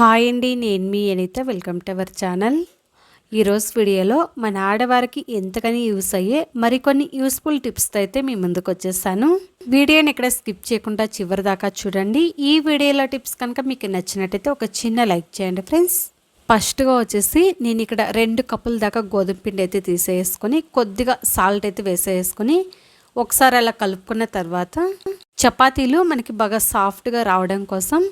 Hi అండి నేను మీ Anitha. Welcome to our channel ఈరోజు వీడియోలో మన ఆడవారికి ఎంతకని యూస్ అయ్యే మరికొన్ని యూస్ఫుల్ టిప్స్తో అయితే మీ ముందుకు వచ్చేసాను. వీడియోని ఇక్కడ స్కిప్ చేయకుండా చివరి దాకా చూడండి. ఈ వీడియోలో టిప్స్ కనుక మీకు నచ్చినట్టయితే ఒక చిన్న లైక్ చేయండి ఫ్రెండ్స్. ఫస్ట్గా వచ్చేసి నేను ఇక్కడ రెండు కప్పుల దాకా గోధుమ పిండి అయితే తీసేసుకొని కొద్దిగా సాల్ట్ అయితే వేసేసుకొని ఒకసారి అలా కలుపుకున్న తర్వాత చపాతీలు మనకి బాగా సాఫ్ట్గా రావడం కోసం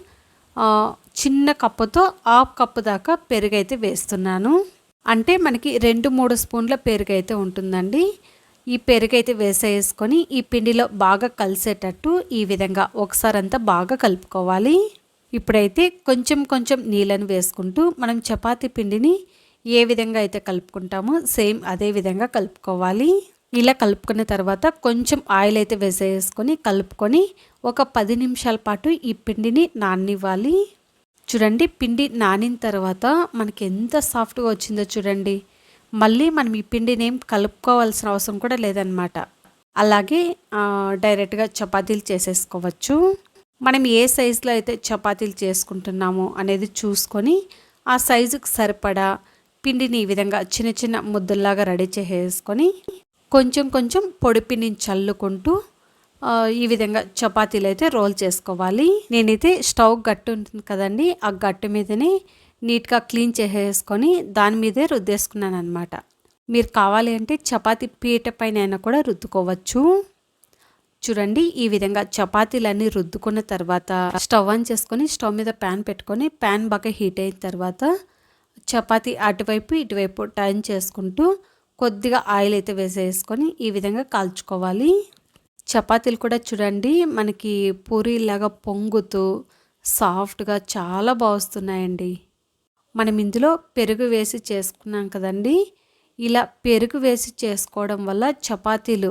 చిన్న కప్పుతో హాఫ్ కప్పు దాకా పెరుగు అయితే వేస్తున్నాను. అంటే మనకి రెండు మూడు స్పూన్ల పెరుగు అయితే ఉంటుందండి. ఈ పెరుగు అయితే వేసేసుకొని ఈ పిండిలో బాగా కలిసేటట్టు ఈ విధంగా ఒకసారి అంతా బాగా కలుపుకోవాలి. ఇప్పుడైతే కొంచెం కొంచెం నీళ్ళని వేసుకుంటూ మనం చపాతీ పిండిని ఏ విధంగా అయితే కలుపుకుంటామో సేమ్ అదే విధంగా కలుపుకోవాలి. ఇలా కలుపుకున్న తర్వాత కొంచెం ఆయిల్ అయితే వేసేసుకొని కలుపుకొని ఒక పది నిమిషాల పాటు ఈ పిండిని నాన్నివ్వాలి. చూడండి పిండి నానిన తర్వాత మనకి ఎంత సాఫ్ట్గా వచ్చిందో చూడండి. మళ్ళీ మనం ఈ పిండిని ఏం కలుపుకోవాల్సిన అవసరం కూడా లేదనమాట అలాగే డైరెక్ట్గా చపాతీలు చేసేసుకోవచ్చు. మనం ఏ సైజులో అయితే చపాతీలు చేసుకుంటున్నామో అనేది చూసుకొని ఆ సైజుకు సరిపడా పిండిని ఈ విధంగా చిన్న చిన్న ముద్దల్లాగా రెడీ చేసేసుకొని కొంచెం కొంచెం పొడి పిండిని చల్లుకుంటూ ఈ విధంగా చపాతీలు అయితే రోల్ చేసుకోవాలి. నేనైతే స్టవ్ గట్టు ఉంటుంది కదండి ఆ గట్టు మీదనే నీట్గా క్లీన్ చేసేసుకొని దాని మీదే రుద్దేసుకున్నాను అనమాట మీరు కావాలి అంటే చపాతీ పీట పైన కూడా రుద్దుకోవచ్చు. చూడండి ఈ విధంగా చపాతీలన్నీ రుద్దుకున్న తర్వాత స్టవ్ ఆన్ చేసుకొని స్టవ్ మీద ప్యాన్ పెట్టుకొని ప్యాన్ బాగా హీట్ అయిన తర్వాత చపాతీ అటువైపు ఇటువైపు టర్న్ చేసుకుంటూ కొద్దిగా ఆయిల్ అయితే వేసేసుకొని ఈ విధంగా కాల్చుకోవాలి. చపాతీలు కూడా చూడండి మనకి పూరీలాగా పొంగుతూ సాఫ్ట్గా చాలా బాగుస్తున్నాయండి. మనం ఇందులో పెరుగు వేసి చేసుకున్నాం కదండి. ఇలా పెరుగు వేసి చేసుకోవడం వల్ల చపాతీలు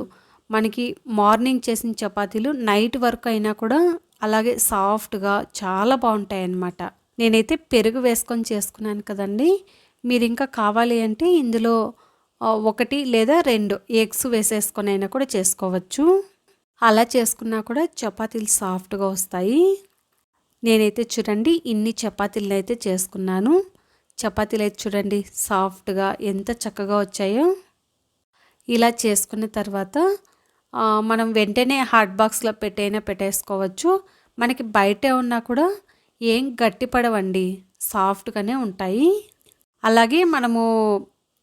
మనకి మార్నింగ్ చేసిన చపాతీలు నైట్ వరకు అయినా కూడా అలాగే సాఫ్ట్గా చాలా బాగుంటాయి అన్నమాట నేనైతే పెరుగు వేసుకొని చేసుకున్నాను కదండి. మీరు ఇంకా కావాలి అంటే ఇందులో ఒకటి లేదా రెండు ఎగ్స్ వేసేసుకొని అయినా కూడా చేసుకోవచ్చు. అలా చేసుకున్నా కూడా చపాతీలు సాఫ్ట్గా వస్తాయి. నేనైతే చూడండి ఇన్ని చపాతీలను అయితే చేసుకున్నాను. చపాతీలు అయితే చూడండి సాఫ్ట్గా ఎంత చక్కగా వచ్చాయో. ఇలా చేసుకున్న తర్వాత మనం వెంటనే హాట్ బాక్స్లో పెట్టైనా పెట్టేసుకోవచ్చు. మనకి బయటే ఉన్నా కూడా ఏం గట్టిపడవండి సాఫ్ట్గానే ఉంటాయి. అలాగే మనము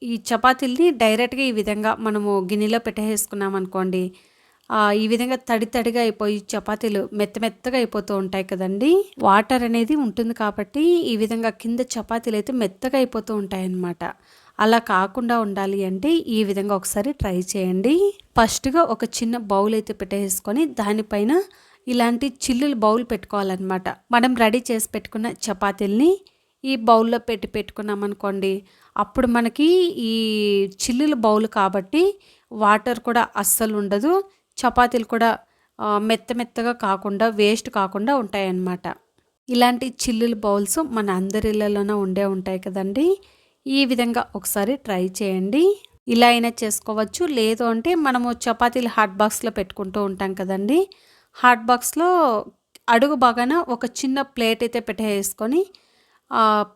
ఈ చపాతీల్ని డైరెక్ట్గా ఈ విధంగా మనము గిన్నెలో పెట్టేసుకున్నాం అనుకోండి ఈ విధంగా తడి తడిగా అయిపోయి చపాతీలు మెత్త మెత్తగా అయిపోతూ ఉంటాయి కదండి. వాటర్ అనేది ఉంటుంది కాబట్టి ఈ విధంగా కింద చపాతీలు అయితే మెత్తగా అయిపోతూ ఉంటాయి అన్నమాట అలా కాకుండా ఉండాలి అంటే ఈ విధంగా ఒకసారి ట్రై చేయండి. ఫస్ట్గా ఒక చిన్న బౌల్ అయితే పెట్టేసుకొని దానిపైన ఇలాంటి చిల్లులు బౌల్ పెట్టుకోవాలన్నమాట. మనం రెడీ చేసి పెట్టుకున్న చపాతీల్ని ఈ బౌల్లో పెట్టి పెట్టుకున్నాం అనుకోండి అప్పుడు మనకి ఈ చిల్లుల బౌల్ కాబట్టి వాటర్ కూడా అస్సలు ఉండదు. చపాతీలు కూడా మెత్త మెత్తగా కాకుండా వేస్ట్ కాకుండా ఉంటాయన్నమాట. ఇలాంటి చిల్లుల బౌల్స్ మన అందరి ఇళ్ళలోనే ఉండే ఉంటాయి కదండి. ఈ విధంగా ఒకసారి ట్రై చేయండి. ఇలా అయినా చేసుకోవచ్చు. లేదు అంటే మనము చపాతీలు హాట్ బాక్స్లో పెట్టుకుంటూ ఉంటాం కదండి. హాట్ బాక్స్లో అడుగు బాగాన ఒక చిన్న ప్లేట్ అయితే పెట్టేసుకొని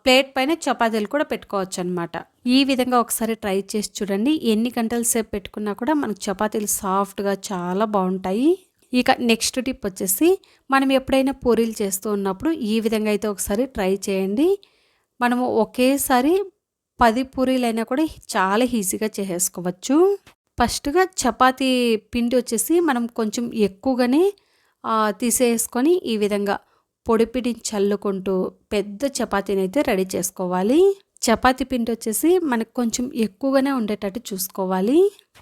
ప్లేట్ పైన చపాతీలు కూడా పెట్టుకోవచ్చు అనమాట ఈ విధంగా ఒకసారి ట్రై చేసి చూడండి. ఎన్ని గంటల సేపు పెట్టుకున్నా కూడా మనకు చపాతీలు సాఫ్ట్గా చాలా బాగుంటాయి. ఇక నెక్స్ట్ టిప్ వచ్చేసి మనం ఎప్పుడైనా పూరీలు చేస్తూ ఉన్నప్పుడు ఈ విధంగా అయితే ఒకసారి ట్రై చేయండి. మనము ఒకేసారి పది పూరీలైనా కూడా చాలా ఈజీగా చేసేసుకోవచ్చు. ఫస్ట్గా చపాతీ పిండి వచ్చేసి మనం కొంచెం ఎక్కువగానే తీసేసుకొని ఈ విధంగా పొడిపిడి చల్లుకుంటూ పెద్ద చపాతీని అయితే రెడీ చేసుకోవాలి. చపాతీ పిండి వచ్చేసి మనకు కొంచెం ఎక్కువగానే ఉండేటట్టు చూసుకోవాలి.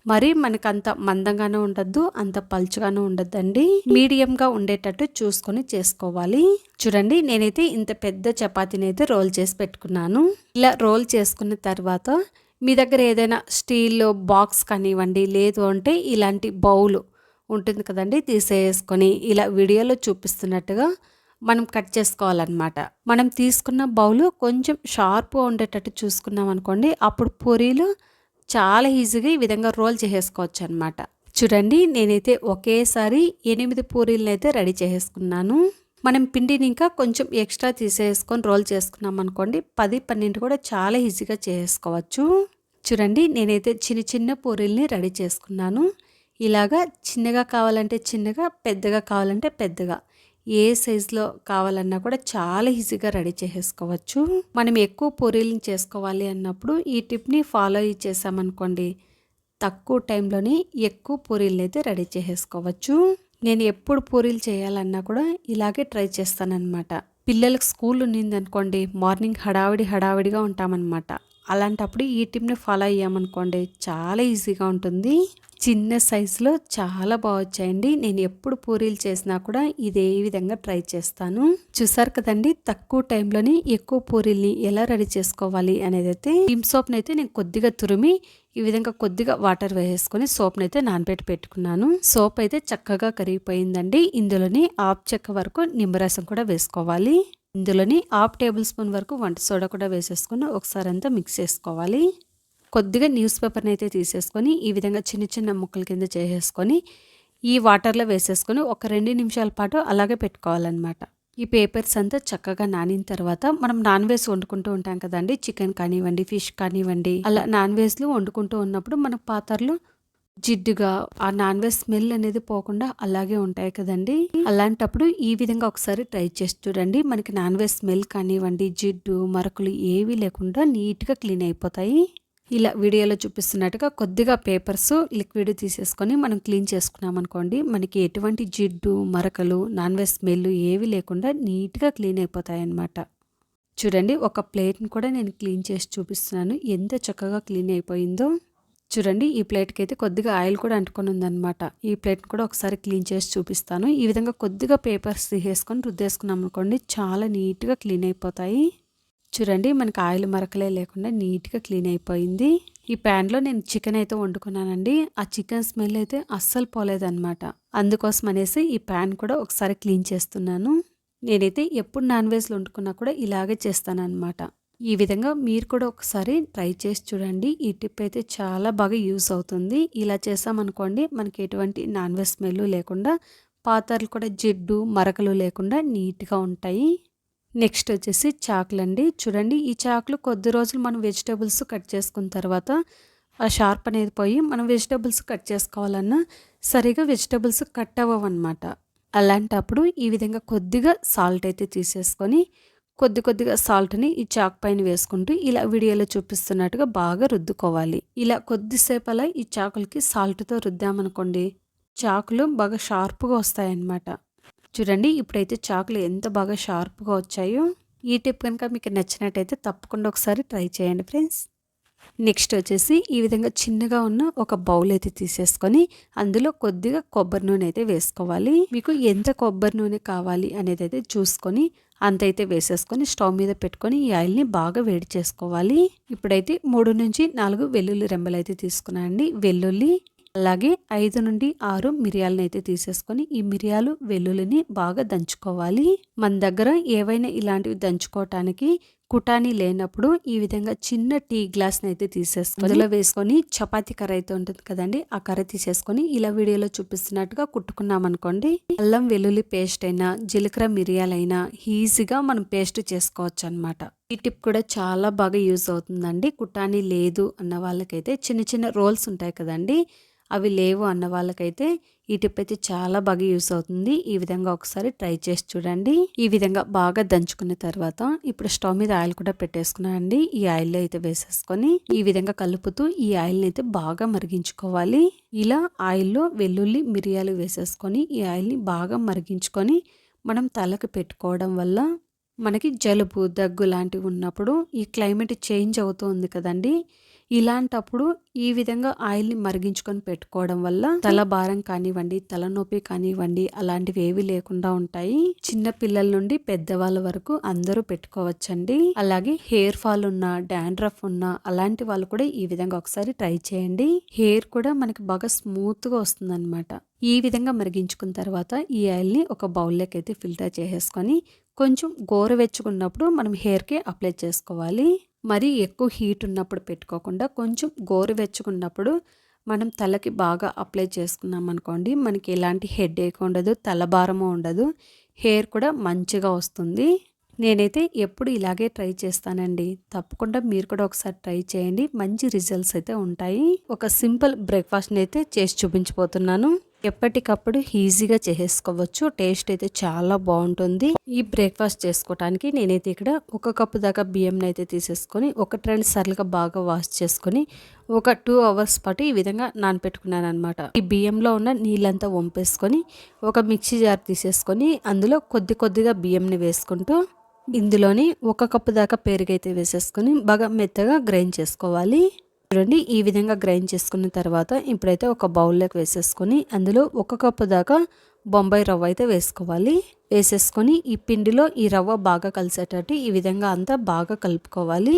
మరి మనకు అంత మందంగానూ ఉండద్దు అంత పలుచగానూ ఉండద్దండి. మీడియంగా ఉండేటట్టు చూసుకొని చేసుకోవాలి. చూడండి నేనైతే ఇంత పెద్ద చపాతీని అయితే రోల్ చేసి పెట్టుకున్నాను. ఇలా రోల్ చేసుకున్న తర్వాత మీ దగ్గర ఏదైనా స్టీల్ బాక్స్ కానివ్వండి లేదు అంటే ఇలాంటి బౌల్ ఉంటుంది కదండి తీసేసుకొని ఇలా వీడియోలో చూపిస్తున్నట్టుగా మనం కట్ చేసుకోవాలన్నమాట. మనం తీసుకున్న బౌలు కొంచెం షార్ప్గా ఉండేటట్టు చూసుకున్నాం అనుకోండి అప్పుడు పూరీలు చాలా ఈజీగా ఈ విధంగా రోల్ చేసేసుకోవచ్చు అనమాట చూడండి నేనైతే ఒకేసారి ఎనిమిది పూరీలను అయితే రెడీ చేసేసుకున్నాను. మనం పిండిని ఇంకా కొంచెం ఎక్స్ట్రా తీసేసుకొని రోల్ చేసుకున్నాం అనుకోండి పది పన్నెండు కూడా చాలా ఈజీగా చేసుకోవచ్చు చూడండి నేనైతే చిన్న చిన్న పూరీల్ని రెడీ చేసుకున్నాను. ఇలాగా చిన్నగా కావాలంటే చిన్నగా పెద్దగా కావాలంటే పెద్దగా. ఏ సైజులో కావాలన్నా కూడా చాలా ఈజీగా రెడీ చేసేసుకోవచ్చు. మనం ఎక్కువ పూరీలను చేసుకోవాలి అన్నప్పుడు ఈ టిప్ని ఫాలో చేసామనుకోండి తక్కువ టైంలోనే ఎక్కువ పూరీలను అయితే రెడీ చేసేసుకోవచ్చు. నేను ఎప్పుడు పూరీలు చేయాలన్నా కూడా ఇలాగే ట్రై చేస్తానన్నమాట. పిల్లలకు స్కూల్ ఉన్నిందనుకోండి మార్నింగ్ హడావిడి హడావిడిగా ఉంటామన్నమాట. అలాంటప్పుడు ఈ టిప్ని ఫాలో అయ్యామనుకోండి చాలా ఈజీగా ఉంటుంది. చిన్న సైజులో చాలా బాగా వచ్చాయండి నేను ఎప్పుడు పూరీలు చేసినా కూడా ఇదే విధంగా ట్రై చేస్తాను. చూసారు కదండి తక్కువ టైంలోనే ఎక్కువ పూరీల్ని ఎలా రెడీ చేసుకోవాలి అనేది అయితే విమ్ సోప్ని అయితే నేను కొద్దిగా తురిమి ఈ విధంగా కొద్దిగా వాటర్ వేసేసుకొని సోప్ని అయితే నానబెట్టి పెట్టుకున్నాను. సోప్ అయితే చక్కగా కరిగిపోయిందండి. ఇందులోని ఆఫ్ చెక్క వరకు నిమ్మరసం కూడా వేసుకోవాలి. ఇందులోని హాఫ్ టేబుల్ స్పూన్ వరకు వంట సోడా కూడా వేసేసుకొని ఒకసారి అంతా మిక్స్ చేసుకోవాలి. కొద్దిగా న్యూస్ పేపర్ని అయితే తీసేసుకొని ఈ విధంగా చిన్న చిన్న ముక్కల కింద చేసేసుకొని ఈ వాటర్లో వేసేసుకొని ఒక రెండు నిమిషాల పాటు అలాగే పెట్టుకోవాలన్నమాట. ఈ పేపర్స్ అంతా చక్కగా నానిన తర్వాత మనం నాన్ వెజ్ వండుకుంటూ ఉంటాం కదండి. చికెన్ కానివ్వండి ఫిష్ కానివ్వండి అలా నాన్ వెజ్లు వండుకుంటూ ఉన్నప్పుడు మన పాత్రలు జిడ్డుగా ఆ నాన్ వెజ్ స్మెల్ అనేది పోకుండా అలాగే ఉంటాయి కదండి. అలాంటప్పుడు ఈ విధంగా ఒకసారి ట్రై చేసి చూడండి. మనకి నాన్ వెజ్ స్మెల్ కానివ్వండి జిడ్డు మరకలు ఏవి లేకుండా నీట్గా క్లీన్ అయిపోతాయి. ఇలా వీడియోలో చూపిస్తున్నట్టుగా కొద్దిగా పేపర్స్ లిక్విడ్ తీసేసుకొని మనం క్లీన్ చేసుకున్నాం అనుకోండి మనకి ఎటువంటి జిడ్డు మరకలు నాన్ వెజ్ స్మెల్ ఏవి లేకుండా నీట్గా క్లీన్ అయిపోతాయన్నమాట. చూడండి ఒక ప్లేట్ని కూడా నేను క్లీన్ చేసి చూపిస్తున్నాను. ఎంత చక్కగా క్లీన్ అయిపోయిందో. చూడండి ఈ ప్లేట్కి అయితే కొద్దిగా ఆయిల్ కూడా అంటుకొని ఉందన్నమాట. ఈ ప్లేట్ని కూడా ఒకసారి క్లీన్ చేసి చూపిస్తాను. ఈ విధంగా కొద్దిగా పేపర్స్ తీసేసుకొని రుద్దేసుకున్నాం అనుకోండి చాలా నీట్గా క్లీన్ అయిపోతాయి. చూడండి మనకి ఆయిల్ మరకలే లేకుండా నీట్గా క్లీన్ అయిపోయింది. ఈ ప్యాన్లో నేను చికెన్ అయితే వండుకున్నానండి. ఆ చికెన్ స్మెల్ అయితే అస్సలు పోలేదన్నమాట. అందుకోసం అనేసి ఈ ప్యాన్ కూడా ఒకసారి క్లీన్ చేస్తున్నాను. నేనైతే ఎప్పుడు నాన్ వెజ్లు వండుకున్నా కూడా ఇలాగే చేస్తానన్నమాట. ఈ విధంగా మీరు కూడా ఒకసారి ట్రై చేసి చూడండి. ఈ టిప్ అయితే చాలా బాగా యూస్ అవుతుంది. ఇలా చేసామనుకోండి మనకి ఎటువంటి నాన్ వెజ్ స్మెల్ లేకుండా పాత్రలు కూడా జిడ్డు మరకలు లేకుండా నీట్గా ఉంటాయి. నెక్స్ట్ వచ్చేసి చాకులు అండి చూడండి ఈ చాకులు కొద్ది రోజులు మనం వెజిటేబుల్స్ కట్ చేసుకున్న తర్వాత ఆ షార్ప్ అనేది పోయి మనం వెజిటేబుల్స్ కట్ చేసుకోవాలన్నా సరిగా వెజిటేబుల్స్ కట్ అవ్వవన్నమాట. అలాంటప్పుడు ఈ విధంగా కొద్దిగా సాల్ట్ అయితే తీసేసుకొని కొద్ది కొద్దిగా సాల్ట్ని ఈ చాక్ పైన వేసుకుంటూ ఇలా వీడియోలో చూపిస్తున్నట్టుగా బాగా రుద్దుకోవాలి. ఇలా కొద్దిసేపు అలా ఈ చాకులకి సాల్ట్తో రుద్దామనుకోండి చాకులు బాగా షార్ప్గా వస్తాయన్నమాట. చూడండి ఇప్పుడైతే చాకులు ఎంత బాగా షార్ప్గా వచ్చాయో. ఈ టిప్ కనుక మీకు నచ్చినట్టయితే తప్పకుండా ఒకసారి ట్రై చేయండి ఫ్రెండ్స్. నెక్స్ట్ వచ్చేసి ఈ విధంగా చిన్నగా ఉన్న ఒక బౌల్ అయితే తీసేసుకొని అందులో కొద్దిగా కొబ్బరి నూనె అయితే వేసుకోవాలి. మీకు ఎంత కొబ్బరి నూనె కావాలి అనేది అయితే చూసుకొని అంత అయితే వేసేసుకొని స్టవ్ మీద పెట్టుకొని ఈ ఆయిల్ని బాగా వేడి చేసుకోవాలి. ఇప్పుడైతే మూడు నుంచి నాలుగు వెల్లుల్లి రెంబలు అయితే తీసుకున్నానండి. వెల్లుల్లి అలాగే ఐదు నుండి ఆరు మిరియాలను అయితే తీసేసుకొని ఈ మిరియాలు వెల్లుల్లిని బాగా దంచుకోవాలి. మన దగ్గర ఏవైనా ఇలాంటివి దంచుకోవటానికి కుటాని లేనప్పుడు ఈ విధంగా చిన్న టీ గ్లాస్ని అయితే తీసేసుకొని అందులో వేసుకొని చపాతీ కర్ర అయితే ఉంటుంది కదండి ఆ కర్ర తీసేసుకొని ఇలా వీడియోలో చూపిస్తున్నట్టుగా కుట్టుకున్నాం అనుకోండి అల్లం వెల్లుల్లి పేస్ట్ అయినా జీలకర్ర మిరియాలైనా ఈజీగా మనం పేస్ట్ చేసుకోవచ్చు అనమాట ఈ టిప్ కూడా చాలా బాగా యూజ్ అవుతుందండి. కుటాని లేదు అన్న వాళ్ళకైతే చిన్న చిన్న రోల్స్ ఉంటాయి కదండి అవి లేవు అన్న వాళ్ళకైతే ఈ టిప్ అయితే చాలా బాగా యూస్ అవుతుంది. ఈ విధంగా ఒకసారి ట్రై చేసి చూడండి. ఈ విధంగా బాగా దంచుకున్న తర్వాత ఇప్పుడు స్టవ్ మీద ఆయిల్ కూడా పెట్టేసుకున్నానండి ఈ ఆయిల్లో అయితే వేసేసుకొని ఈ విధంగా కలుపుతూ ఈ ఆయిల్ని అయితే బాగా మరిగించుకోవాలి. ఇలా ఆయిల్లో వెల్లుల్లి మిరియాలు వేసేసుకొని ఈ ఆయిల్ని బాగా మరిగించుకొని మనం తలకు పెట్టుకోవడం వల్ల మనకి జలుబు దగ్గు లాంటివి ఉన్నప్పుడు ఈ క్లైమేట్ చేంజ్ అవుతుంది కదండి. ఇలాంటప్పుడు ఈ విధంగా ఆయిల్ని మరిగించుకొని పెట్టుకోవడం వల్ల తల భారం కానివ్వండి తలనొప్పి కానివ్వండి అలాంటివి ఏవి లేకుండా ఉంటాయి. చిన్న పిల్లల నుండి పెద్దవాళ్ళ వరకు అందరూ పెట్టుకోవచ్చండి. అలాగే హెయిర్ ఫాల్ ఉన్న డాండ్రఫ్ ఉన్న అలాంటి వాళ్ళు కూడా ఈ విధంగా ఒకసారి ట్రై చేయండి. హెయిర్ కూడా మనకి బాగా స్మూత్గా వస్తుంది ఈ విధంగా మరిగించుకున్న తర్వాత ఈ ఆయిల్ని ఒక బౌల్లోకి అయితే ఫిల్టర్ చేసేసుకొని కొంచెం గోరువెచ్చుకున్నప్పుడు మనం హెయిర్కి అప్లై చేసుకోవాలి. మరీ ఎక్కువ హీట్ ఉన్నప్పుడు పెట్టుకోకుండా కొంచెం గోరువెచ్చుకున్నప్పుడు మనం తలకి బాగా అప్లై చేసుకున్నాం అనుకోండి మనకి ఎలాంటి హెడ్ ఏక్ ఉండదు తలభారము ఉండదు హెయిర్ కూడా మంచిగా వస్తుంది. నేనైతే ఎప్పుడు ఇలాగే ట్రై చేస్తానండి. తప్పకుండా మీరు కూడా ఒకసారి ట్రై చేయండి. మంచి రిజల్ట్స్ అయితే ఉంటాయి. ఒక సింపుల్ బ్రేక్ఫాస్ట్ని అయితే చేసి చూపించిపోతున్నాను ఎప్పటికప్పుడు ఈజీగా చేసేసుకోవచ్చు. టేస్ట్ అయితే చాలా బాగుంటుంది. ఈ బ్రేక్ఫాస్ట్ చేసుకోవడానికి నేనైతే ఇక్కడ ఒక కప్పు దాకా బియ్యం అయితే తీసేసుకొని ఒక రెండు సార్లుగా బాగా వాష్ చేసుకొని ఒక టూ అవర్స్ పాటు ఈ విధంగా నానపెట్టుకున్నాను అనమాట ఈ బియ్యంలో ఉన్న నీళ్ళంతా వంపేసుకొని ఒక మిక్సీ జార్ తీసేసుకొని అందులో కొద్ది కొద్దిగా బియ్యంని వేసుకుంటూ ఇందులోని ఒక కప్పు దాకా పెరుగైతే వేసేసుకొని బాగా మెత్తగా గ్రైండ్ చేసుకోవాలి. చూడండి. ఈ విధంగా గ్రైండ్ చేసుకున్న తర్వాత ఇప్పుడైతే ఒక బౌల్లోకి వేసేసుకొని అందులో ఒక కప్పు దాకా బొంబాయి రవ్వ అయితే వేసుకోవాలి. వేసేసుకొని ఈ పిండిలో ఈ రవ్వ బాగా కలిసేటట్టు ఈ విధంగా అంతా బాగా కలుపుకోవాలి.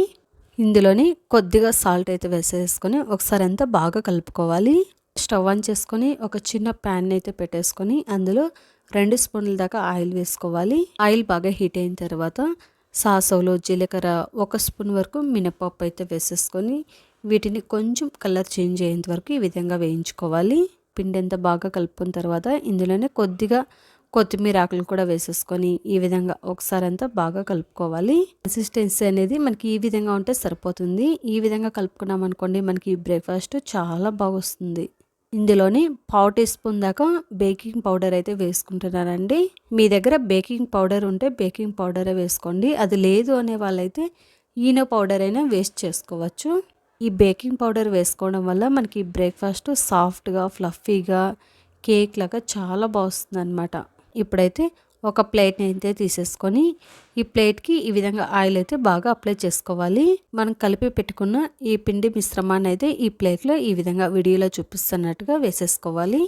ఇందులోని కొద్దిగా సాల్ట్ అయితే వేసేసుకొని ఒకసారి అంతా బాగా కలుపుకోవాలి. స్టవ్ ఆన్ చేసుకొని ఒక చిన్న ప్యాన్ అయితే పెట్టేసుకొని అందులో రెండు స్పూన్ల దాకా ఆయిల్ వేసుకోవాలి. ఆయిల్ బాగా హీట్ అయిన తర్వాత సాసవులు జీలకర్ర ఒక స్పూన్ వరకు మినపప్పు అయితే వేసేసుకొని వీటిని కొంచెం కలర్ చేంజ్ అయ్యేంత వరకు ఈ విధంగా వేయించుకోవాలి. పిండి ఎంత బాగా కలుపుకున్న తర్వాత ఇందులోనే కొద్దిగా కొత్తిమీర ఆకులు కూడా వేసేసుకొని ఈ విధంగా ఒకసారి అంతా బాగా కలుపుకోవాలి. కన్సిస్టెన్సీ అనేది మనకి ఈ విధంగా ఉంటే సరిపోతుంది. ఈ విధంగా కలుపుకున్నాం అనుకోండి మనకి బ్రేక్ఫాస్ట్ చాలా బాగా వస్తుంది. ఇందులోని పావు టీ స్పూన్ దాకా బేకింగ్ పౌడర్ అయితే వేసుకుంటున్నానండి. మీ దగ్గర బేకింగ్ పౌడర్ ఉంటే బేకింగ్ పౌడరే వేసుకోండి. అది లేదు అనే వాళ్ళైతే ఈనో పౌడర్ అయినా వేస్ట్ చేసుకోవచ్చు. ఈ బేకింగ్ పౌడర్ వేసుకోవడం వల్ల మనకి బ్రేక్ఫాస్ట్ సాఫ్ట్గా ఫ్లఫీగా కేక్ లాగా చాలా బాగుస్తుంది అనమాట ఇప్పుడైతే ఒక ప్లేట్ని అయితే తీసేసుకొని ఈ ప్లేట్కి ఈ విధంగా ఆయిల్ అయితే బాగా అప్లై చేసుకోవాలి. మనం కలిపి పెట్టుకున్న ఈ పిండి మిశ్రమాన్ని అయితే ఈ ప్లేట్లో ఈ విధంగా వీడియోలో చూపిస్తున్నట్టుగా వేసేసుకోవాలి.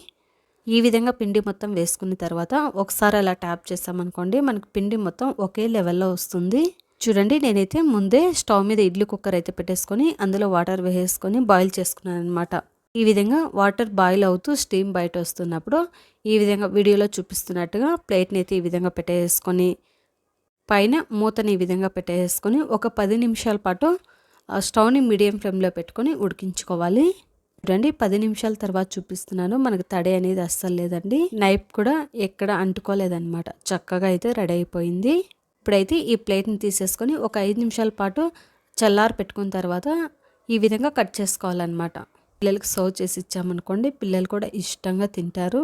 ఈ విధంగా పిండి మొత్తం వేసుకున్న తర్వాత ఒకసారి అలా ట్యాప్ చేసామనుకోండి మనకు పిండి మొత్తం ఒకే లెవెల్లో వస్తుంది. చూడండి నేనైతే ముందే స్టవ్ మీద ఇడ్లీ కుక్కర్ అయితే పెట్టేసుకొని అందులో వాటర్ వేసేసుకొని బాయిల్ చేసుకున్నాను అనమాట ఈ విధంగా వాటర్ బాయిల్ అవుతూ స్టీమ్ బయట వస్తున్నప్పుడు ఈ విధంగా వీడియోలో చూపిస్తున్నట్టుగా ప్లేట్ని అయితే ఈ విధంగా పెట్టేసుకొని పైన మూతని ఈ విధంగా పెట్టేసుకొని ఒక పది నిమిషాల పాటు స్టవ్ని మీడియం ఫ్లేమ్లో పెట్టుకొని ఉడికించుకోవాలి. చూడండి పది నిమిషాల తర్వాత చూపిస్తున్నాను. మనకు తడి అనేది అస్సలు లేదండి. నైఫ్ కూడా ఎక్కడ అంటుకోలేదన్నమాట. చక్కగా అయితే రెడీ అయిపోయింది. ఇప్పుడైతే ఈ ప్లేట్ని తీసేసుకొని ఒక ఐదు నిమిషాల పాటు చల్లారి పెట్టుకున్న తర్వాత ఈ విధంగా కట్ చేసుకోవాలన్నమాట. పిల్లలకు సర్వ్ చేసి ఇచ్చామనుకోండి పిల్లలు కూడా ఇష్టంగా తింటారు.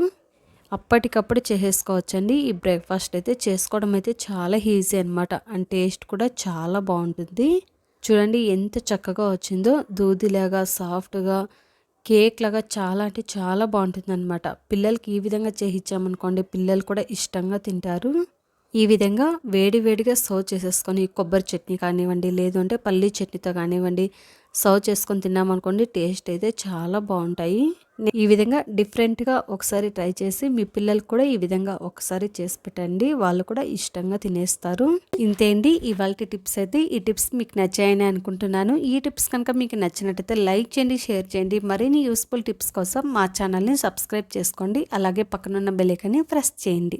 అప్పటికప్పుడు చేసేసుకోవచ్చండి. ఈ బ్రేక్ఫాస్ట్ అయితే చేసుకోవడం అయితే చాలా ఈజీ అనమాట అండ్ టేస్ట్ కూడా చాలా బాగుంటుంది. చూడండి ఎంత చక్కగా వచ్చిందో. దూదిలాగా సాఫ్ట్గా కేక్ లాగా చాలా అంటే చాలా బాగుంటుంది అనమాట పిల్లలకి ఈ విధంగా చేయించామనుకోండి పిల్లలు కూడా ఇష్టంగా తింటారు. ఈ విధంగా వేడి వేడిగా సర్వ్ చేసేసుకొని కొబ్బరి చట్నీ కానివ్వండి లేదు అంటే పల్లీ చట్నీతో కానివ్వండి సర్వ్ చేసుకొని తిన్నామనుకోండి టేస్ట్ అయితే చాలా బాగుంటాయి. ఈ విధంగా డిఫరెంట్గా ఒకసారి ట్రై చేసి మీ పిల్లలకు కూడా ఈ విధంగా ఒకసారి చేసి పెట్టండి. వాళ్ళు కూడా ఇష్టంగా తినేస్తారు. ఇంతేంటి ఇవాళ టిప్స్ అయితే ఈ టిప్స్ మీకు నచ్చాయని అనుకుంటున్నాను. ఈ టిప్స్ కనుక మీకు నచ్చినట్టయితే లైక్ చేయండి షేర్ చేయండి. మరిన్ని యూస్ఫుల్ టిప్స్ కోసం మా ఛానల్ని సబ్స్క్రైబ్ చేసుకోండి. అలాగే పక్కనున్న బెలికని ప్రెస్ చేయండి.